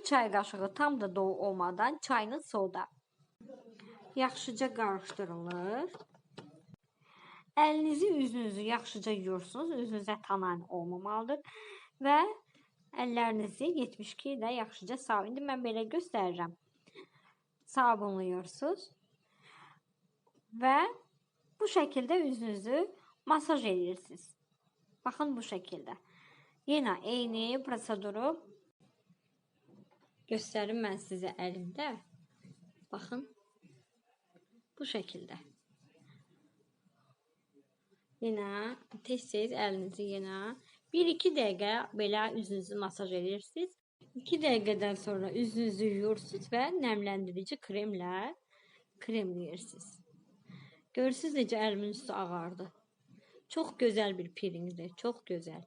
Bir çay qaşığı tam da dolu olmadan çayını soda. Yaxşıca qarışdırılır. Əlinizi, üzünüzü yaxşıca yuyursunuz. Üzünüzə tanan olmamalıdır və əllərinizi 72 ilə yaxşıca sabun. İndi mən belə göstərirəm. Sabunluyursunuz və bu şəkildə üzünüzü masaj edirsiniz. Baxın bu şəkildə. Yenə eyni proseduru göstərim mən sizə əlimdə. Baxın. Bu şəkildə. Yenə tez-tez əlinizi yenə 1-2 dəqiqə belə üzünüzü masaj edirsiniz. 2 dəqiqədən sonra üzünüzü yuyursunuz və nəmləndirici kremlə kremləyirsiniz. Görürsüz necə əlimin üstü ağardı. Çox gözəl bir pirinqdir, çox gözəl.